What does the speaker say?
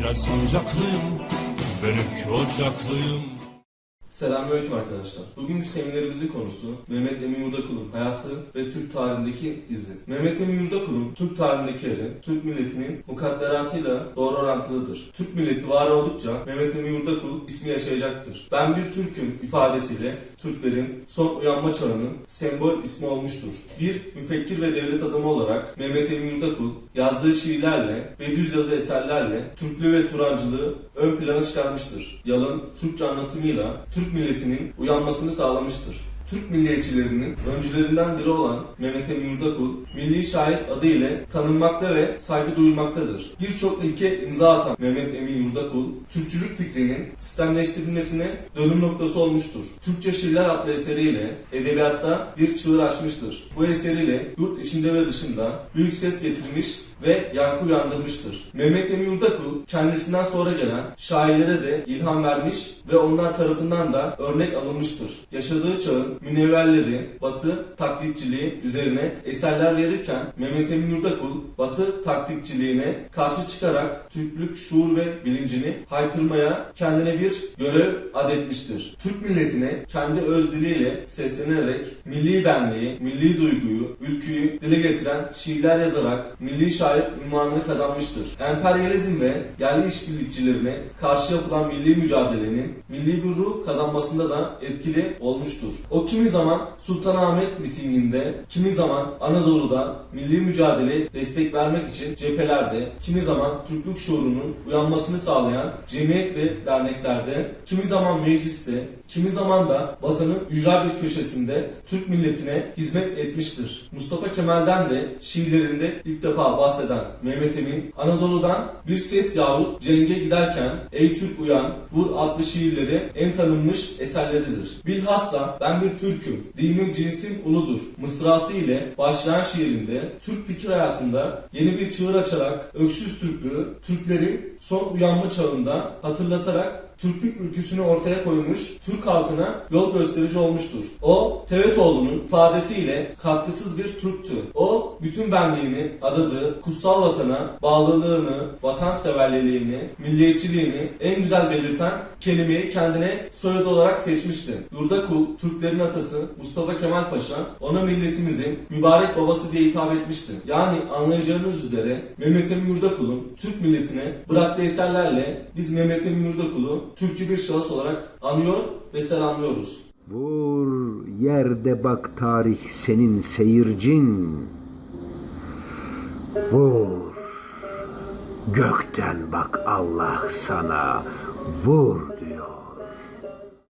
kiraz sancaklıyım, benimki ocaklıyım. Selamünaleyküm arkadaşlar. Bugünkü seminerimizin konusu Mehmet Emin Yurdakul'un hayatı ve Türk tarihindeki izi. Mehmet Emin Yurdakul'un Türk tarihindeki yeri, Türk milletinin mukadderatıyla doğru orantılıdır. Türk milleti var oldukça Mehmet Emin Yurdakul ismi yaşayacaktır. Ben bir Türk'üm ifadesiyle Türklerin son uyanma çağının sembol ismi olmuştur. Bir müfekkir ve devlet adamı olarak Mehmet Emin Yurdakul yazdığı şiirlerle ve düz yazı eserlerle Türklüğü ve Turancılığı ön plana çıkarmıştır. Yalın Türkçe anlatımıyla Türk milletinin uyanmasını sağlamıştır. Türk milliyetçilerinin öncülerinden biri olan Mehmet Emin Yurdakul, milli şair adı ile tanınmakta ve saygı duyulmaktadır. Birçok ilke imza atan Mehmet Emin Yurdakul, Türkçülük fikrinin sistemleştirilmesine dönüm noktası olmuştur. Türkçe Şiirler adlı eseriyle edebiyatta bir çığır açmıştır. Bu eseriyle yurt içinde ve dışında büyük ses getirmiş ve yankı uyandırmıştır. Mehmet Emin Yurdakul kendisinden sonra gelen şairlere de ilham vermiş ve onlar tarafından da örnek alınmıştır. Yaşadığı çağın münevverleri, batı taklitçiliği üzerine eserler verirken Mehmet Emin Yurdakul batı taklitçiliğine karşı çıkarak Türklük şuur ve bilincini haykırmaya kendine bir görev adetmiştir. Türk milletine kendi öz diliyle seslenerek milli benliği, milli duyguyu, ülküyü dile getiren şiirler yazarak milli şair ünvanını kazanmıştır. Emperyalizm ve yerli işbirlikçilerine karşı yapılan milli mücadelenin milli bir ruh kazanmasında da etkili olmuştur. O kimi zaman Sultanahmet mitinginde, kimi zaman Anadolu'da milli mücadele destek vermek için cephelerde, kimi zaman Türklük şuurunun uyanmasını sağlayan cemiyet ve derneklerde, kimi zaman mecliste, kimi zaman da vatanın ücra bir köşesinde Türk milletine hizmet etmiştir. Mustafa Kemal'den de şiirlerinde ilk defa bahseden Mehmet Emin, Anadolu'dan bir ses yahut cenge giderken Ey Türk Uyan bu adlı şiirleri en tanınmış eserleridir. Bilhassa ben bir Türk'üm, dinim cinsim uludur mısrası ile başlayan şiirinde Türk fikir hayatında yeni bir çığır açarak öksüz Türklüğü, Türklerin son uyanma çağında hatırlatarak Türklük ülküsünü ortaya koymuş, Türk halkına yol gösterici olmuştur. O, Tevetoğlu'nun ifadesiyle katkısız bir Türktü. O, bütün benliğini adadığı kutsal vatana bağlılığını, vatanseverliliğini, milliyetçiliğini en güzel belirten kelimeyi kendine soyad olarak seçmişti. Yurdakul, Türklerin atası Mustafa Kemal Paşa, ona milletimizin mübarek babası diye hitap etmişti. Yani anlayacağınız üzere Mehmet Emin Yurdakul'un Türk milletine bıraktığı eserlerle biz Mehmet Emin Yurdakulu Türkçü bir şahıs olarak anıyor ve selamlıyoruz. Vur yerde bak tarih senin seyircin. Vur gökten bak Allah sana. Vur